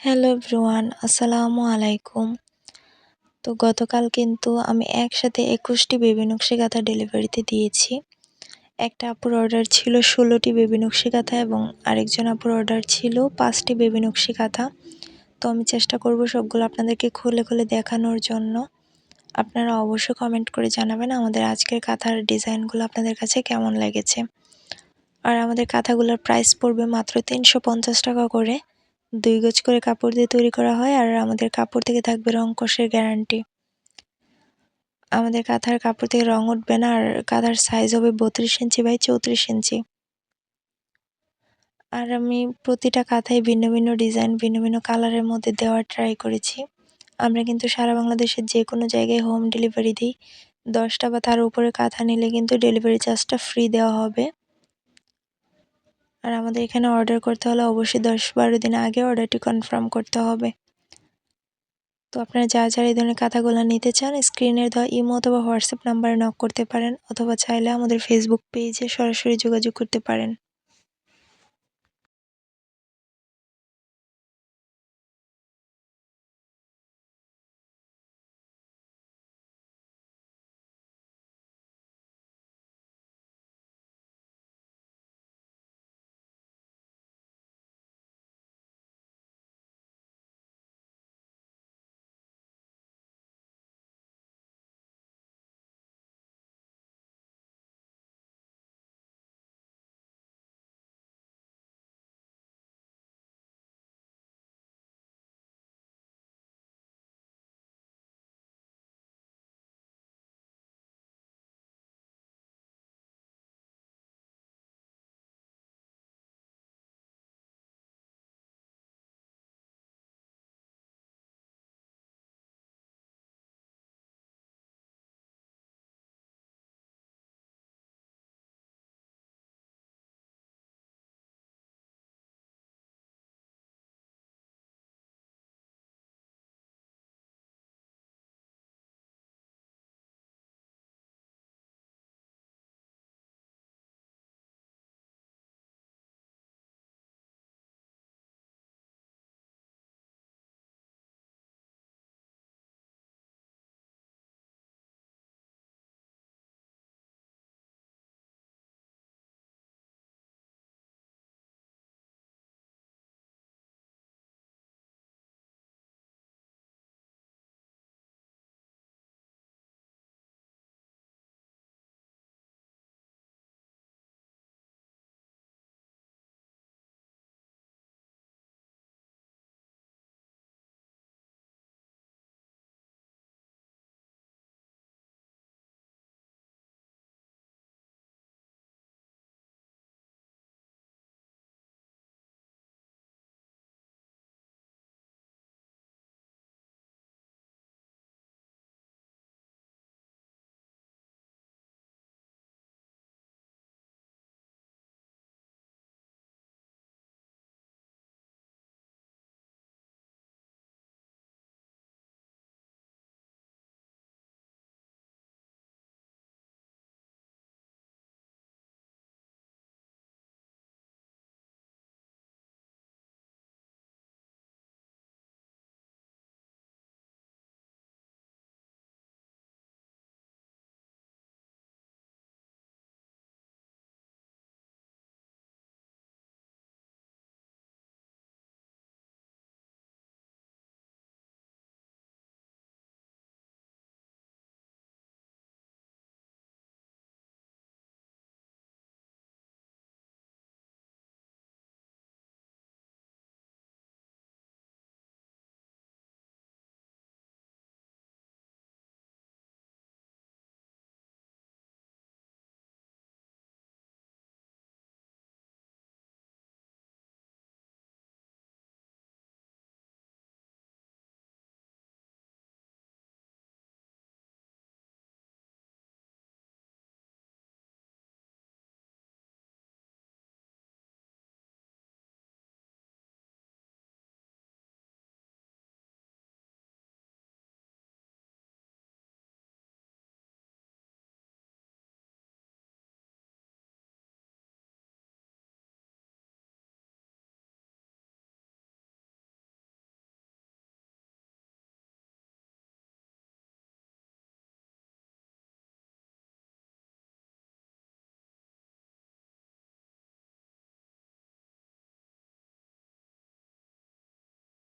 Hello everyone, আসসালামু আলাইকুম। তো গতকাল কিন্তু আমি একসাথে একুশটি বেবি নকশি কাঁথা ডেলিভারিতে দিয়েছি। একটা আপুর অর্ডার ছিল ষোলোটি বেবি নকশি কাঁথা এবং আরেকজন আপুর অর্ডার ছিল পাঁচটি বেবি নকশি কাঁথা তো আমি চেষ্টা করব সবগুলো আপনাদেরকে খুলে খুলে দেখানোর জন্য। আপনারা অবশ্যই কমেন্ট করে জানাবেন আমাদের আজকের কাঁথার ডিজাইনগুলো আপনাদের কাছে কেমন লেগেছে। আর আমাদের কাঁথাগুলোর প্রাইস পড়বে মাত্র তিনশো পঞ্চাশ টাকা করে। দুই গজ করে কাপড় দিয়ে তৈরি করা হয় আর আমাদের কাপড় থেকে থাকবে রং কষের গ্যারান্টি। আমাদের কাঁথার কাপড় থেকে রং উঠবে না আর কাঁথার সাইজ হবে বত্রিশ ইঞ্চি বাই চৌত্রিশ ইঞ্চি। আর আমি প্রতিটা কাঁথায় ভিন্ন ভিন্ন ডিজাইন ভিন্ন ভিন্ন কালারের মধ্যে দেওয়ার ট্রাই করেছি। আমরা কিন্তু সারা বাংলাদেশের যে কোনো জায়গায় হোম ডেলিভারি দিই। দশটা বা তার উপরে কাঁথা নিলে কিন্তু ডেলিভারি চার্জটা ফ্রি দেওয়া হবে। আর আমাদের এখানে অর্ডার করতে হলে অবশ্যই দশ বারো দিন আগে অর্ডারটি কনফার্ম করতে হবে। তো আপনারা যা যা এই ধরনের কাঁথাগুলো নিতে চান স্ক্রিনের ধর ইমো অথবা হোয়াটসঅ্যাপ নাম্বারে নক করতে পারেন, অথবা চাইলে আমাদের ফেসবুক পেজে সরাসরি যোগাযোগ করতে পারেন।